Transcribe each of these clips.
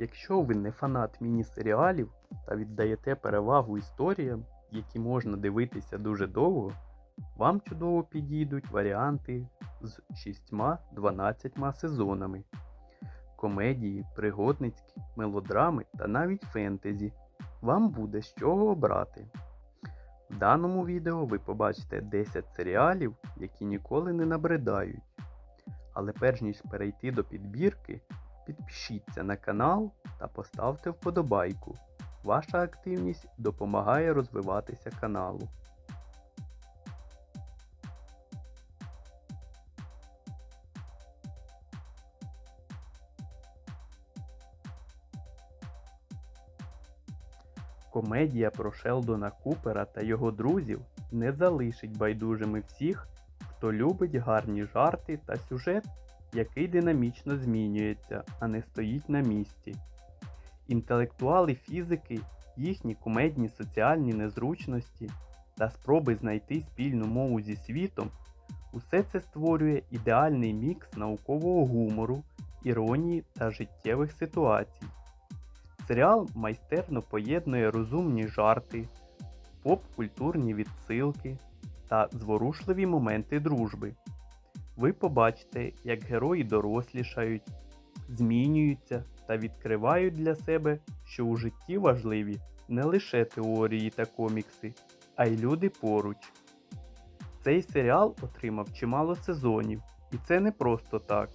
Якщо ви не фанат міні-серіалів та віддаєте перевагу історіям, які можна дивитися дуже довго, вам чудово підійдуть варіанти з 6-12 сезонами. Комедії, пригодницькі, мелодрами та навіть фентезі. Вам буде з чого обрати. В даному відео ви побачите 10 серіалів, які ніколи не набридають. Але перш ніж перейти до підбірки, підпишіться на канал та поставте вподобайку. Ваша активність допомагає розвиватися каналу. Комедія про Шелдона Купера та його друзів не залишить байдужими всіх, хто любить гарні жарти та сюжет, який динамічно змінюється, а не стоїть на місці. Інтелектуали фізики, їхні кумедні соціальні незручності та спроби знайти спільну мову зі світом усе це створює ідеальний мікс наукового гумору, іронії та життєвих ситуацій. Серіал майстерно поєднує розумні жарти, поп-культурні відсилки та зворушливі моменти дружби. Ви побачите, як герої дорослішають, змінюються та відкривають для себе, що у житті важливі не лише теорії та комікси, а й люди поруч. Цей серіал отримав чимало сезонів, і це не просто так.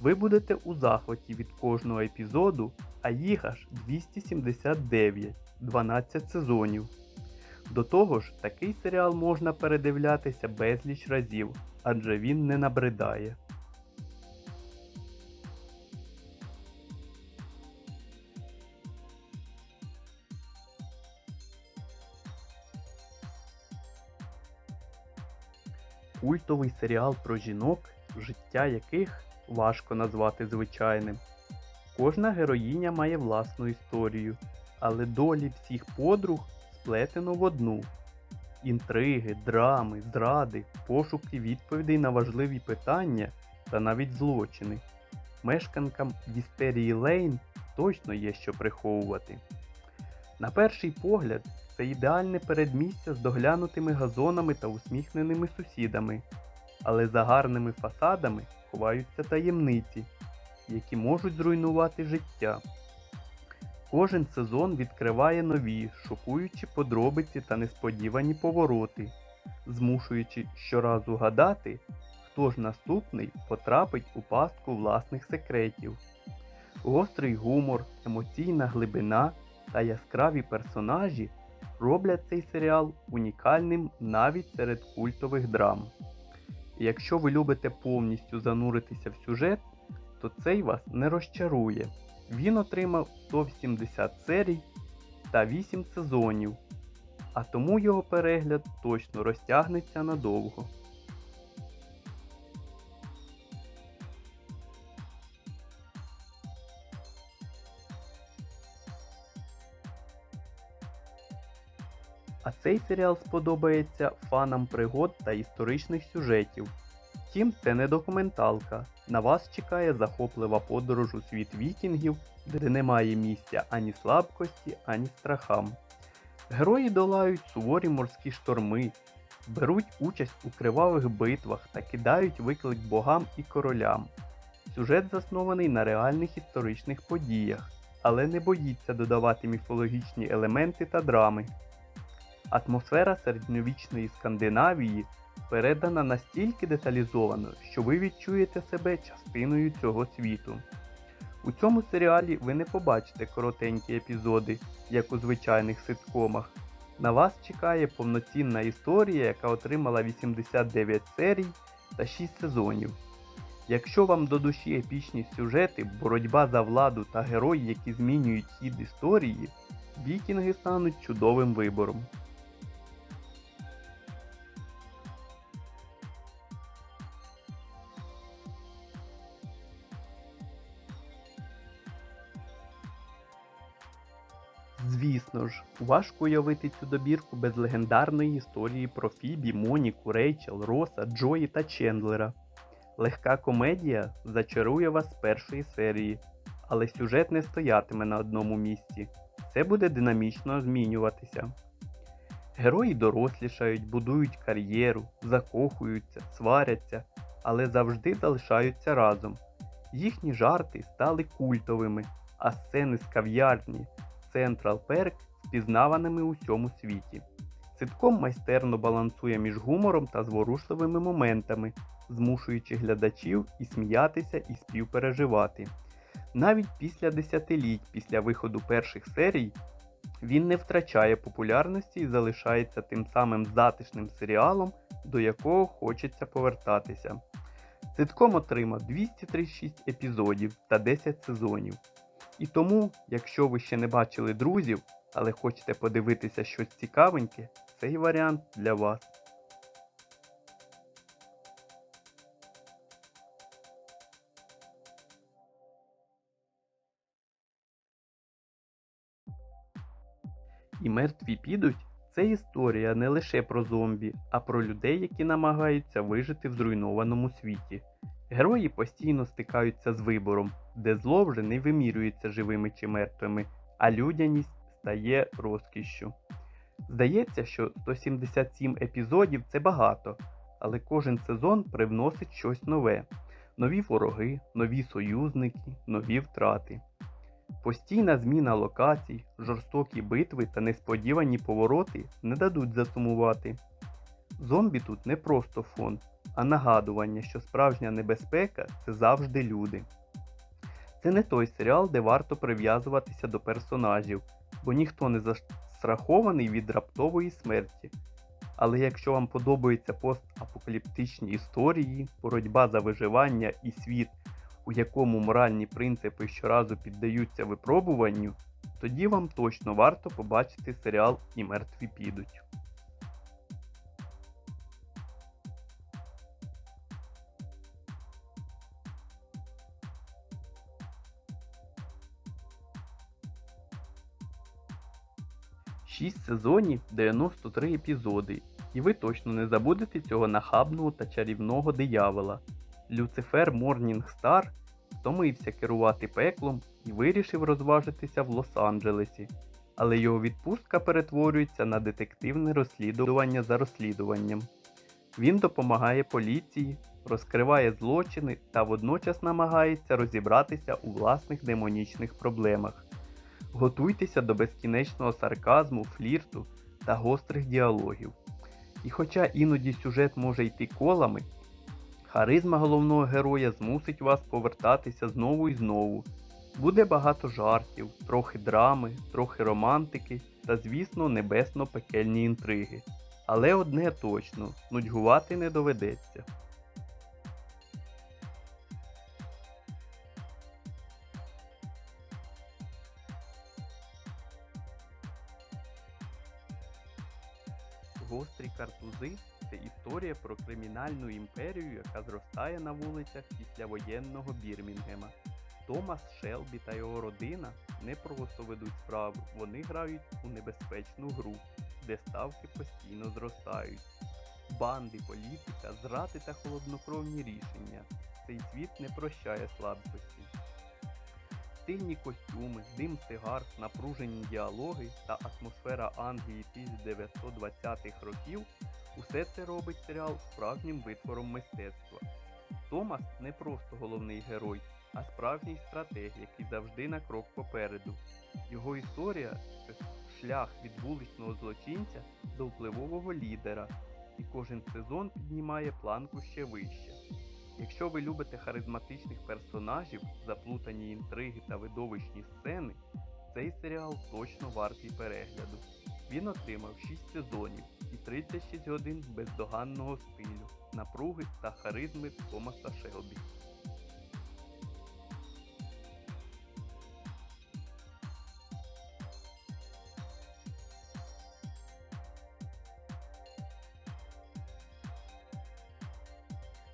Ви будете у захваті від кожного епізоду, а їх аж 279, 12 сезонів. До того ж, такий серіал можна передивлятися безліч разів, адже він не набридає. Культовий серіал про жінок, життя яких важко назвати звичайним. Кожна героїня має власну історію, але долі всіх подруг сплетено в одну. Інтриги, драми, зради, пошуки відповідей на важливі питання та навіть злочини. Мешканкам Вістерії Лейн точно є що приховувати. На перший погляд, це ідеальне передмістя з доглянутими газонами та усміхненими сусідами, але за гарними фасадами ховаються таємниці, які можуть зруйнувати життя. Кожен сезон відкриває нові, шокуючі подробиці та несподівані повороти, змушуючи щоразу гадати, хто ж наступний потрапить у пастку власних секретів. Гострий гумор, емоційна глибина та яскраві персонажі роблять цей серіал унікальним навіть серед культових драм. Якщо ви любите повністю зануритися в сюжет, то цей вас не розчарує. Він отримав 180 серій та 8 сезонів, а тому його перегляд точно розтягнеться надовго. А цей серіал сподобається фанам пригод та історичних сюжетів. Втім, це не документалка. На вас чекає захоплива подорож у світ вікінгів, де немає місця ані слабкості, ані страхам. Герої долають суворі морські шторми, беруть участь у кривавих битвах та кидають виклик богам і королям. Сюжет заснований на реальних історичних подіях, але не боїться додавати міфологічні елементи та драми. Атмосфера середньовічної Скандинавії передана настільки деталізовано, що ви відчуєте себе частиною цього світу. У цьому серіалі ви не побачите коротенькі епізоди, як у звичайних ситкомах. На вас чекає повноцінна історія, яка отримала 89 серій та 6 сезонів. Якщо вам до душі епічні сюжети, боротьба за владу та герої, які змінюють хід історії, вікінги стануть чудовим вибором. Звісно ж, важко уявити цю добірку без легендарної історії про Фібі, Моніку, Рейчел, Роса, Джої та Чендлера. Легка комедія зачарує вас з першої серії, Але сюжет не стоятиме на одному місці. Це буде динамічно змінюватися. Герої дорослішають, будують кар'єру, закохуються, сваряться, але завжди залишаються разом. Їхні жарти стали культовими, а сцени з кав'ярні Central Perk впізнаваними у всьому світі. Ситком майстерно балансує між гумором та зворушливими моментами, змушуючи глядачів і сміятися, і співпереживати. Навіть після десятиліть після виходу перших серій він не втрачає популярності і залишається тим самим затишним серіалом, до якого хочеться повертатися. Ситком отримав 236 епізодів та 10 сезонів. І тому, якщо ви ще не бачили друзів, але хочете подивитися щось цікавеньке, цей варіант для вас. І мертві підуть це історія не лише про зомбі, а про людей, які намагаються вижити в зруйнованому світі. Герої постійно стикаються з вибором, де зло вже не вимірюється живими чи мертвими, а людяність стає розкішшю. Здається, що 177 епізодів це багато, але кожен сезон привносить щось нове: нові вороги, нові союзники, нові втрати. Постійна зміна локацій, жорстокі битви та несподівані повороти не дадуть засумувати. Зомбі тут не просто фон, а нагадування, що справжня небезпека це завжди люди. Це не той серіал, де варто прив'язуватися до персонажів, бо ніхто не застрахований від раптової смерті. Але якщо вам подобаються постапокаліптичні історії, боротьба за виживання і світ, у якому моральні принципи щоразу піддаються випробуванню, тоді вам точно варто побачити серіал І мертві підуть. Шість сезонів 93 епізоди, і ви точно не забудете цього нахабного та чарівного диявола. Люцифер Морнінгстар втомився керувати пеклом і вирішив розважитися в Лос-Анджелесі, але його відпустка перетворюється на детективне розслідування за розслідуванням. Він допомагає поліції, розкриває злочини та водночас намагається розібратися у власних демонічних проблемах. Готуйтеся до безкінечного сарказму, флірту та гострих діалогів. І хоча іноді сюжет може йти колами, харизма головного героя змусить вас повертатися знову і знову. Буде багато жартів, трохи драми, трохи романтики та, звісно, небесно-пекельні інтриги. Але одне точно нудьгувати не доведеться. Гострі картузи це історія про кримінальну імперію, яка зростає на вулицях післявоєнного Бірмінгема. Томас Шелбі та його родина не просто ведуть справу, вони грають у небезпечну гру, де ставки постійно зростають. Банди, політика, зради та холоднокровні рішення. Цей світ не прощає слабкості. Стильні костюми, дим сигар, напружені діалоги та атмосфера Англії 1920-х років усе це робить серіал справжнім витвором мистецтва. Томас не просто головний герой, а справжній стратег, який завжди на крок попереду. Його історія це шлях від вуличного злочинця до впливового лідера, і кожен сезон піднімає планку ще вище. Якщо ви любите харизматичних персонажів, заплутані інтриги та видовищні сцени, цей серіал точно вартий перегляду. Він отримав 6 сезонів і 36 годин бездоганного стилю, напруги та харизми Томаса Шелбі.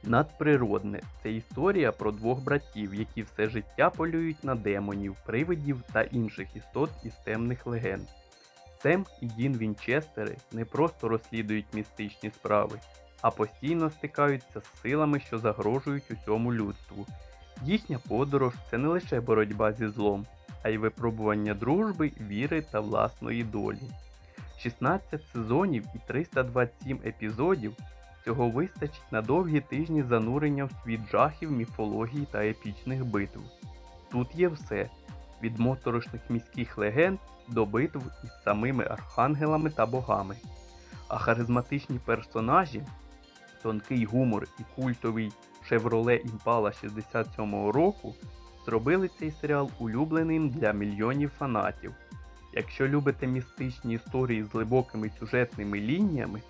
Надприродне це історія про двох братів, які все життя полюють на демонів, привидів та інших істот із темних легенд. Сем і Дін Вінчестери не просто розслідують містичні справи, а постійно стикаються з силами, що загрожують усьому людству. Їхня подорож це не лише боротьба зі злом, а й випробування дружби, віри та власної долі. 16 сезонів і 327 епізодів цього вистачить на довгі тижні занурення в світ жахів, міфології та епічних битв. Тут є все від моторошних міських легенд до битв із самими архангелами та богами. А харизматичні персонажі, тонкий гумор і культовий Chevrolet Impala 67-го року зробили цей серіал улюбленим для мільйонів фанатів. Якщо любите містичні історії з глибокими сюжетними лініями,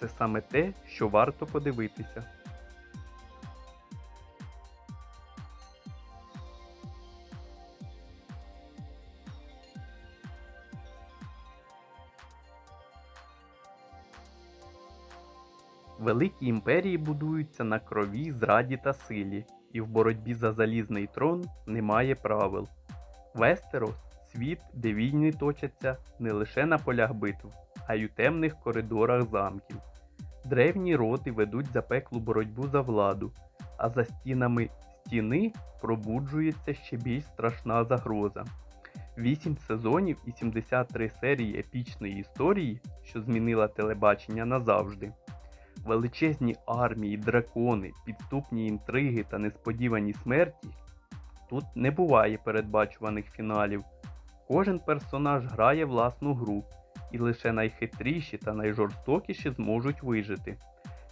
це саме те, що варто подивитися. Великі імперії будуються на крові, зраді та силі, і в боротьбі за залізний трон немає правил. Вестерос світ, де війни точаться не лише на полях битв, й у темних коридорах замків. Древні роди ведуть запеклу боротьбу за владу, а за стінами стіни пробуджується ще більш страшна загроза. Вісім сезонів і 73 серії епічної історії, що змінила телебачення назавжди. Величезні армії, дракони, підступні інтриги та несподівані смерті. Тут не буває передбачуваних фіналів. Кожен персонаж грає власну гру, і лише найхитріші та найжорстокіші зможуть вижити.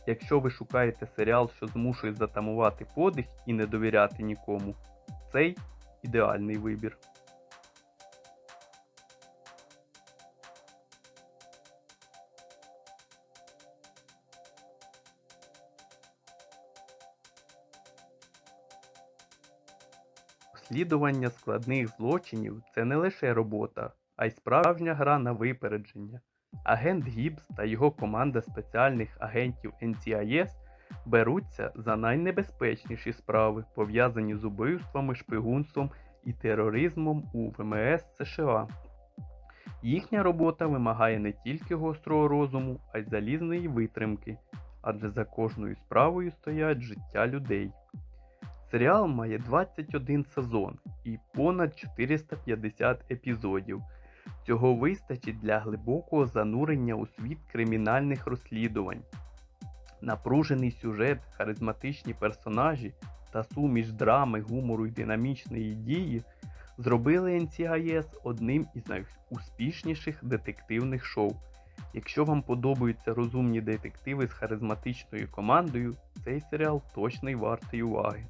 Якщо ви шукаєте серіал, що змушує затамувати подих і не довіряти нікому, цей ідеальний вибір. Розслідування складних злочинів це не лише робота, а й справжня гра на випередження. Агент Гібс та його команда спеціальних агентів NCIS беруться за найнебезпечніші справи, пов'язані з убивствами, шпигунством і тероризмом у ВМС США. Їхня робота вимагає не тільки гострого розуму, а й залізної витримки, адже за кожною справою стоять життя людей. Серіал має 21 сезон і понад 450 епізодів. Цього вистачить для глибокого занурення у світ кримінальних розслідувань. Напружений сюжет, харизматичні персонажі та суміш драми, гумору і динамічної дії зробили NCIS одним із найуспішніших детективних шоу. Якщо вам подобаються розумні детективи з харизматичною командою, цей серіал точно й вартий уваги.